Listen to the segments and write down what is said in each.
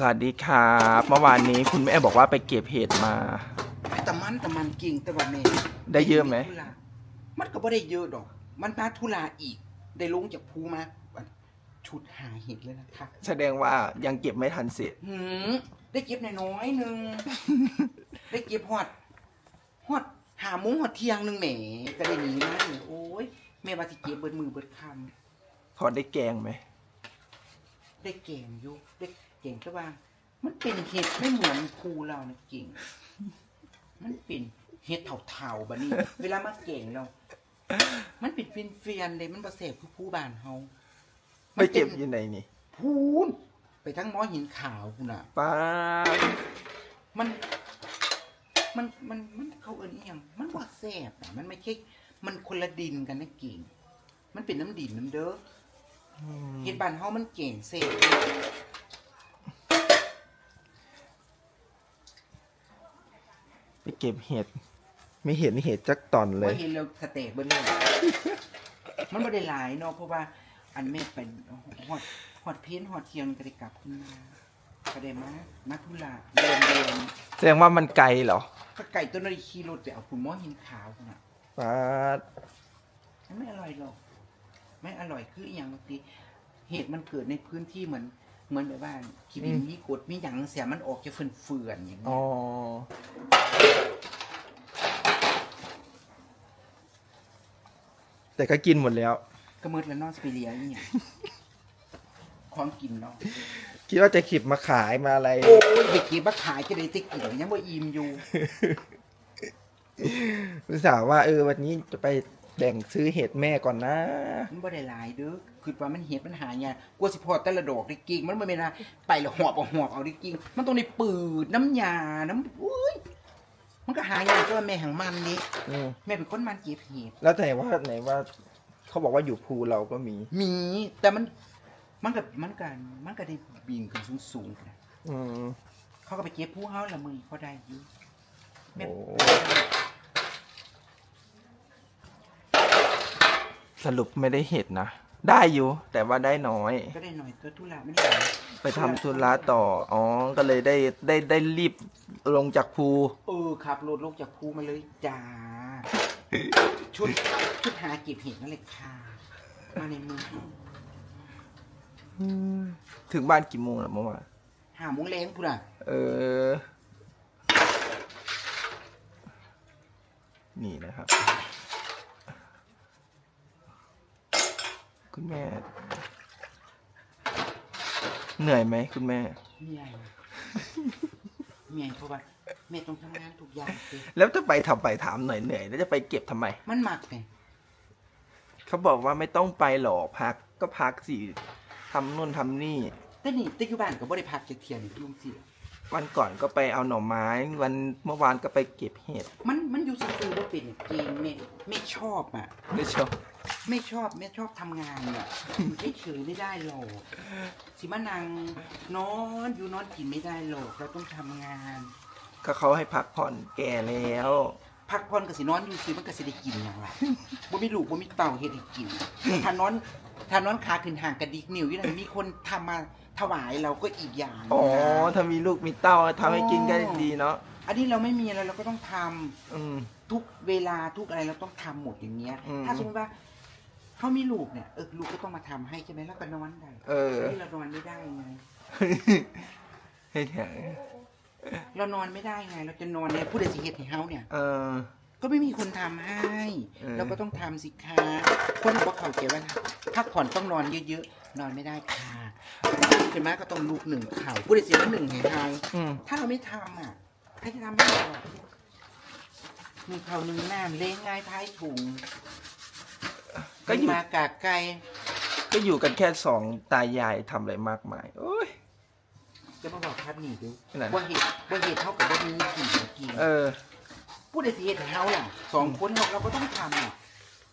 สวัสดีครับเมื่อวานนี้คุณแม่บอกว่าไปเก็บเห็ดมา แต่มันแต่มันเก่งแต่ว่าแม่ได้เยอะไหม ธุระมันก็ไม่ได้เยอะดอก มันมาธุระอีก ได้ลงจากภูมาชุดหาเห็ดเลยนะคะแสดงว่ายังเก็บไม่ทันเสร็จ หืมได้เก็บน้อยๆหนึ่งได้เก็บฮอดฮอดหาโมุ้งฮอดเที่ยงหนึ่งแหมก็ได้หนีมาเลยโอ้ยแม่ว่าสิเก็บเบิดมือเบิดคพอได้แกงไหมำได้เก่งอยู่ได้ เก่งแต่ว่า มันเป็นเห็ดไม่เหมือนภูเรานะเก่ง มันเป็นเห็ดเถาๆบะนี่เวลามาเก่งเรา มันเป็นเฟียนๆเลยมันประเสริฐผู้ผู้บ้านเฮาไปเก็บอยู่ไหนนี่พูนไปทั้งหมอหินขาวคุณน่ะป้าดมัน มันมันมันเขาเอิ้นอหยังมันว่าแซ่บอะมันไม่ใช่มันคนละดินกันนะเก่ง มันเป็นน้ำดินน้ำเด้อ อืมเฮ็ดบ้านเฮามันเก่งแซ่บ ไป เก็บเห็ด ไม่เห็นเห็ดจักตอนเลว่ายเห็นแล้วสเต็กเบิ่เลยมันบ่ได้หลายเนาะเพราะว่า อันแม่เป็นฮอดฮอดเพี้ยนฮอดเทียงก็ได้กลับขึ้นมาก็ได้มามาธุระเดินเดินแสดงว่ามันไกลเหรอถ้าไก่ตัวนั้นขี่รถไปเอาคุณหมอหินขาวคุณน่ะป้าดมันไม่อร่อยหรอก ไม่อร่อยคืออหย่างบางทีเหตุมันเกิดในพื้นที่เหมือน เหมือนแบบว่าขีดินมีกรดมีหยังเสียมันออกจะเฟื่อนๆอย่างอ๋เงี้อยแต่ก็กินหมดแล้ว ก็เมิดแล้วเนอกสเปเรียนี่ยของกินเนาะคิดว่าจะขิบมาขายมาอะไร โอ้ยเด็กกินมาขายจะได้ติกินยังบ่อิ่มอยู่ อุตส่าห์ว่าเออวันนี้จะไป แบ่งซื้อเห็ดแม่ก่อนนะ มันบ่ได้หลายเด้อคือว่ามันเห็ดมันหายากกลัวสิพอแต่ละดอกได้กิ่งมันบ่แม่นว่าไปแล้วหอบเอาหอบเอาได้กิ่งมันต้องได้ปืดน้ำยาน้ำอุ้ยมันก็หายากเพราะว่าแม่หังมันนี่อืมแม่เป็นคนมันเก็บเห็ด แล้วไหนว่าไหนว่า เขาบอกว่าอยู่ภูเราก็มี มีแต่มันมันกับมันกันมันก็ได้บินขึ้นสูงสูงๆนะอืม เขาก็ไปเก็บผู้เฮาละมือเขาได้อยู่แม่โอ้ สรุปไม่ได้เห็ดนะ ได้อยู่แต่ว่าได้น้อย ก็ได้หน่อยตัวทุลาไม่ได้หลายไปทำธุระต่อ อ๋อ ก็เลยได้ได้ได้รีบลงจากภูเออขับรถลงจากภูมาเลยจ้า ชุดชุดหาเก็บเห็ดนั่นเลยค่ะ มาในมือถึงบ้านกี่โมงล่ะเมื่อวานหาโมุ้งแรงพูดอะเออ นี่นะครับ คุณแม่ เหนื่อยไหมคุณแม่เมียเมียเพราะว่าแม่ต้องทำงานทุกอย่างสิแล้วจะไปทำไปถามหน่อยเหนื่อยแล้วจะไปเก็บทำไม มันหมักไงเขาบอกว่าไม่ต้องไปหรอกพักก็พักสิทำนู่นทำนี่ แต่นี่แต่อยู่บ้านก็บ่ได้พักจากเทียนลุงสิวันก่อนก็ไปเอาหน่อไม้ วันเมื่อวานก็ไปเก็บเห็ดมันมันอยู่ซื่อๆบ่เป็นเกมแม่ไม่ชอบอะ ไม่ชอบ ไม่ชอบไม่ชอบทำงานอะไม่เฉยไม่ได้หรอกสิมานังนอนอยู่นอนกินไม่ได้หรอกเราต้องทำงาน ก็เขาให้พักผ่อนแก่แล้ว พักผ่อนก็สินอนอยู่สิมันก็สิได้กินอย่างไรบ่มีลูกบ่มีเต่าเฮ็ดให้กินถ้านอนถ้านอนขาขึ้นห่างกระดิกนิ้วอยู่นั่นมีคนทำมาถวายเราก็อีกอย่างอ๋อนะถ้ามีลูกมีเต้าทำให้กินก็ดีเนาะอันนี้เราไม่มีอะไรเราก็ต้องทำอืม ทุกเวลาทุกอะไรเราต้องทำหมดอย่างเงี้ย อืมถ้าสมมติว่า เขามีลูกเนี่ยเออลูกก็ต้องมาทำให้ใช่ไหมแล้วก็นอนได้เออ นี่เรานอนไม่ได้ไง ให้แถงเรานอนไม่ได้ไง เราจะนอนในผู้ใดสิเหตุให้เฮาเนี่ย เออ ก็ไม่มีคนทำให้ เออ เราก็ต้องทำสิคะคนบอกเขาเขียนว่าพักผ่อนต้องนอนเยอะๆ นอนไม่ได้ค่ะเป็นมาก็ต้องลูกหนึ่งเข่าผู้ใดเสียว่าหนึ่งให้เฮาอืมถ้าเราไม่ทำอะใครจะทำให้เราอะหนึ่งเข่าหนึ่งน้ำเล้งง่ายพายถุง ก็อยู่ มากากไก่ก็อยู่กันแค่สองตายายทำอะไรมากมายโอ้ย จะมาบอกครับนี่ดูไหนว่าเหตุว่าเหตุเท่ากับว่ามีกี่กี่เออ ผู้ใดสิเหตุให้เฮาล่ะสองคนเราเราก็ต้องทำอะ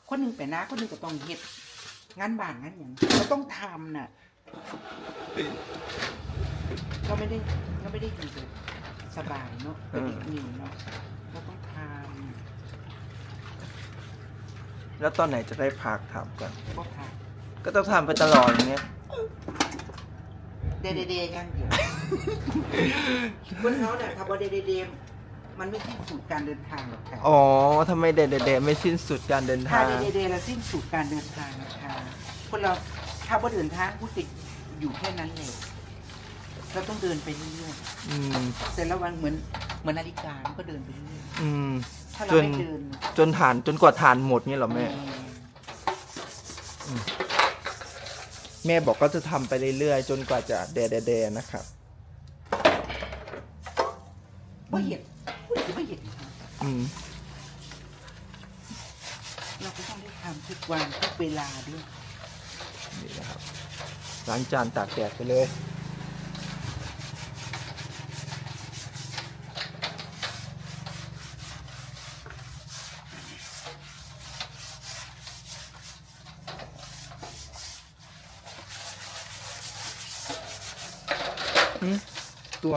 คนหนึ่งไปนะคนหนึ่งก็ต้องเหตุงานบ้านงานอย่างเราต้องทำน่ะเราไม่ได้เราไม่ได้อยู่แบบสบายเนาะเป็นเด็กหนิวเนาะเราต้องท แล้วตอนไหนจะได้พักทำกันำก็ทก็ต้องทำไปตลอดอย่างเงี้ยำเดเดเดอย่างเดียวคนเขาเนี่ยทำบอดเดมมันไม่สิ้นสุดการเดินทางหรอกค่ะอ๋อทำไมเดเดๆไม่สิ้นสุดการเดินถ้าทางเดเดเราสิ้นสุดการเดินทางนะคะคนเราถ้าว่าเดินทางผู้ติดอยู่แค่นั้นเลยเราต้องเดินไปเรื่อยอืม ๆแต่ละวันเหมือนเหมือนนาฬิกามันก็เดินไปเรื่อยอืมๆ ถ้าเราจนไม่เดินจนฐานจนกว่าฐานหมดเนี่ยเหรอแม่ แม่บอกก็จะทำไปเรื่อยๆ จนกว่าจะเดเดๆนะครับว่าเห็ดว่าเห็ดว่าเห็ดอืมเราก็ต้องได้ทำทุกวันทุกเวลาด้วยนี่นะครับล้างจานตากแดดไปเลย ตัว